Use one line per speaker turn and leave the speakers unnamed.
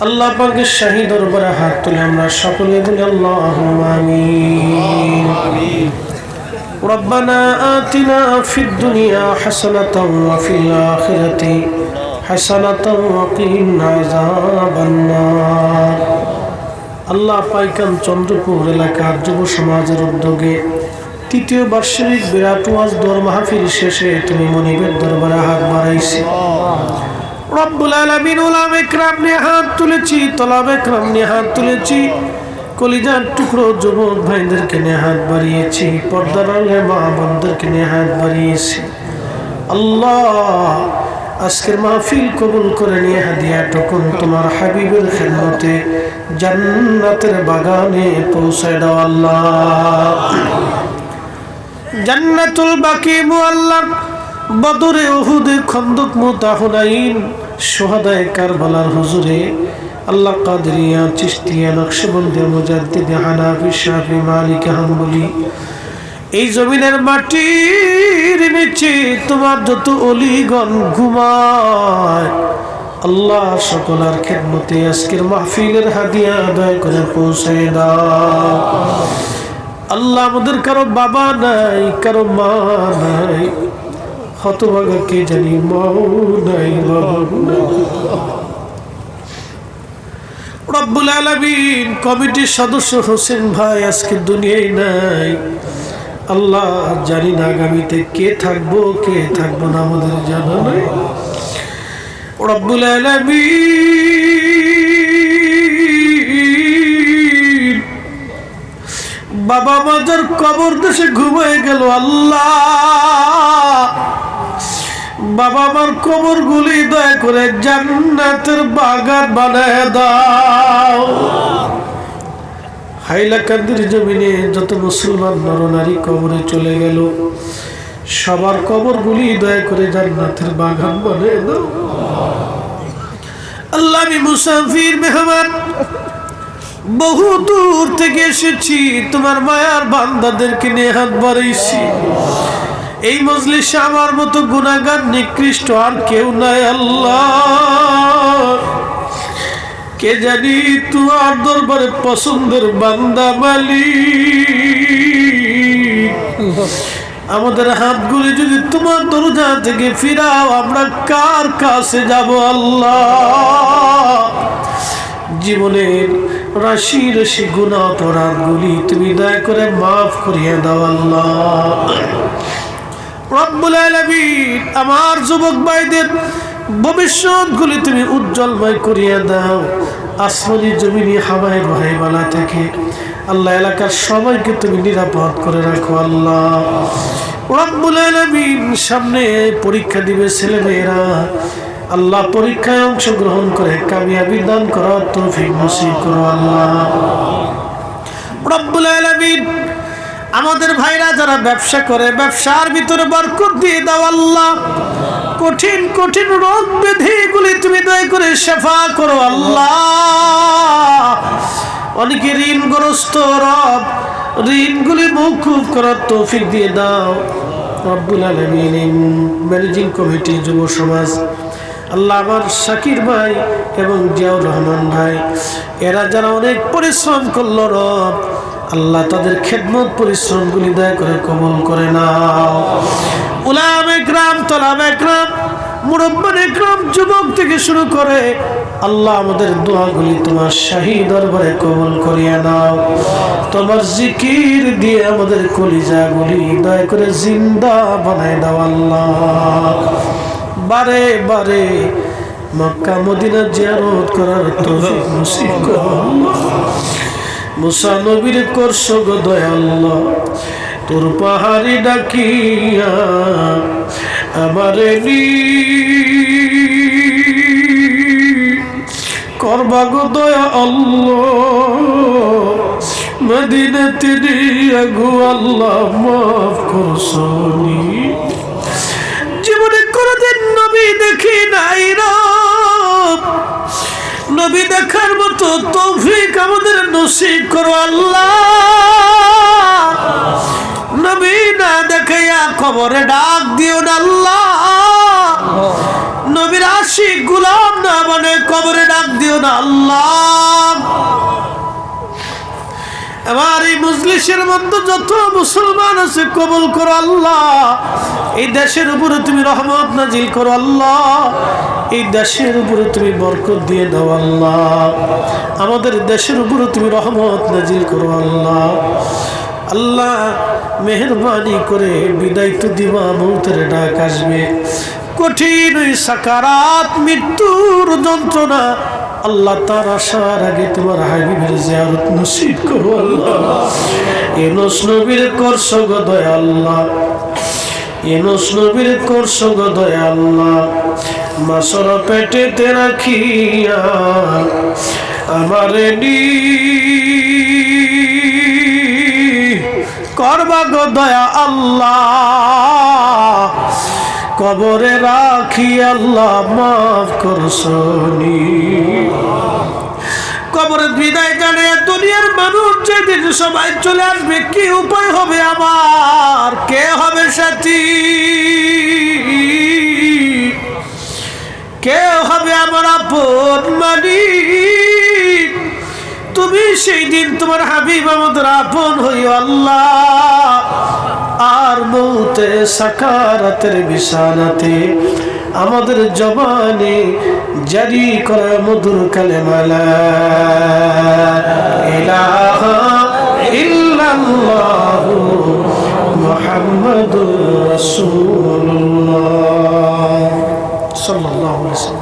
আল্লাহ পাকের শাহী দরবারে হাত তুলে আমরা সকলে বলি আল্লাহ আমিন ربنا آتنا في الدنيا حسنة وفي الآخرة حسنة وقنا عذاب النار আল্লাহ পাইকান চন্দ্রপুর এলাকার যুব সমাজের উদ্যোগে তৃতীয় বার্ষিক বিরাট ওয়াজ দোর মাহফিল শেষে তুমি মনিবের দরবারে হাত বাড়াইছি রব্বুল হাত তুলেছি নিয়ে হাত তুলেছি। কলিজার টুকরো যুবক ভাইদেরকে হাত বাড়িয়েছি পর্দার আলে মা হাত বাড়িয়েছি। আল্লাহ, আজকের মাহফিল কবুল করে নিয়ে হাদিয়া টুকুন তোমার হাবিবের খেদমতে জান্নাতের বাগানে পৌঁছায় দাও আল্লাহ। জান্নাতুল বাকি মুআল্লাহ বদরে উহুদে খন্দক মুতাহুনাইন সোহাদায় কারবালার হুজুরে আল্লাহ কাদরিয়া চিস্তিয়া নকশবন্দি মুজাদ্দিদ, হানাফি, শাফি, মালিক, হাম্বলি। এই জমিনের মাটির নিচে তোমার যত অলিগণ ঘুমায়, আল্লাহ সকলার খেদমতে আজকের মাহফিলের হাদিয়া আদায় করে পৌঁছে দাও। আল্লাহ আমাদের কারও বাবা নাই, কারও মা নাই হতভাগা কে জানি মাও নাই রব্বুল আলমিন কমিটির সদস্য হোসেন ভাই আজকে দুনিয়ায় নাই। আল্লাহ জানি না আগামীতে কে থাকব কে থাকব না আমাদের জানা নাই। রব্বুল আলমিন বাবা মাজার কবর দেশে ঘুমায় গেল আল্লাহ। বাবা আমার কবর গুলি দয়া করে জান্নাতের বাগান বানায় দাও। হাইলাকান্দির জমিনে যত মুসলমান নরনারী কবরে চলে গেল, সবার কবর গুলি দয়া করে জান্নাতের বাগান বানায় দাও। আল্লাহ, আমি মুসাফির মেহমান। বহু দূর থেকে এসেছি, তোমার মায়ার বান্দাদেরকে নিয়ে হাত বাড়াইছি। এই মজলিসে আমার মতো গুণাগার নিকৃষ্ট আর কেউ নাই, আল্লাহ। কে জানি তোমার দরবারে পছন্দের বান্দা মালি আমাদের হাতগুলি যদি তোমার দরজা থেকে ফিরাও, আমরা কার কাছে যাব, আল্লাহ? জীবনের রাশি রাশি গুণা গুলি তুমি দয়া করে মাফ করিয়ে দাও, আল্লাহ। আমার যুবক ভাইদের ভবিষ্যৎগুলি তুমি উজ্জ্বলময় করিয়ে দাও। আসমানি জমিনি হাওয়াই রহাইবালা থেকে। আল্লাহ এলাকার সবাইকে তুমি নিরাপদ করে রাখো, আল্লাহ। সামনে পরীক্ষা দিবে ছেলেমেয়েরা। আল্লাহ পরীক্ষায় অংশগ্রহণ করে কামিয়াবি দান করার তৌফিক নসিব করো, আল্লাহ। রব্বুল আলামিন আমাদের ভাইরা যারা ব্যবসা করে, ব্যবসার ভিতরে বরকত দিয়ে দাও আল্লাহ। কঠিন কঠিন রোগ ব্যাধিগুলি তুমি দয়া করে সেফা করো আল্লাহ। অনেকে ঋণগ্রস্ত রব, ঋণগুলি মৌকুফ করার তৌফিক দিয়ে দাও। রব্বুল আলমিন ম্যানেজিং কমিটি যুব সমাজ, আল্লাহ আমার শাকির ভাই এবং জিয়াউর রহমান ভাই, এরা যারা অনেক পরিশ্রম করল রব আল্লাহ তাদের খেদমত পরিশ্রমগুলি দয়া করে কবল করে নাও। উলাম একরাম, তলাম একরাম, মুরব্বান একরাম, যুবক থেকে শুরু করে আল্লাহ আমাদের দোয়াগুলি তোমার শাহী দরবারে কবল করিয়া নাও। তোমার জিকির দিয়ে আমাদের কলিজাগুলি দয়া করে জিন্দা বানায় দাও আল্লাহ। বারে বারে মক্কা, মদিনা জিয়ারত করার তো মুসা নবীর করছ গো দয়াল্লাহ, তোর পাহাড়ি ডাকিয়া আমারে করবা গো দয়া আল্লাহ মদিনাতে দিয়া গো আল্লাহ মাফ করছনি জীবনে কোনদিন নবী দেখি নাই নবী দেখার মতো তৌফিক আমাদের নসিব করো আল্লাহ। নবী না দেখাইয়া কবরে ডাক দিও না আল্লাহ। নবীর আশিক গুলাম না মানে কবরে ডাক দিও না আল্লাহ। আমার এই মজলিসের মধ্যে যত মুসলমান আছে, কবল করো আল্লাহ। এই দেশের উপরে তুমি রহমত নাজিল করো আল্লাহ। এই দেশের উপরে তুমি বরকত দিয়ে দাও আল্লাহ। আমাদের দেশের উপরে তুমি রহমত নাজিল করো আল্লাহ। আল্লাহ মেহরবানি করে বিদায় তো দিবা, মৌতের ডাক আসবে। কঠিন সাকারাত মৃত্যুর যন্ত্রণা। আল্লাহ তার আসার আগে তোমার হাবিবের জিয়ারত নসিব করো আল্লাহ। এনস নবীর করছ গো দয়া আল্লাহ। এনস নবীর করছ গো দয়া আল্লাহ। মাসর পেটেতে রাখিয়া আমারে নি করবা গো দয়া আল্লাহ। কবরে রাখি আল্লাহ, মাফ করছনি কবরের বিদায় জানে দুনিয়ার মানুষ যেদিন সবাই চলে আসবে, কি উপায় হবে আমার? কে হবে সাথী কে হবে আমার আপন মালিক? তুমি সেই দিন তোমার হাবিব আমাদের আপন হইও আল্লাহ। আমার মৌতে সাকারাতের বিশানাতে আমাদের জবানে জারি করা মধুর কালে মালা ইল্লাল্লাহু সাল্লাল্লাহু আলাইহি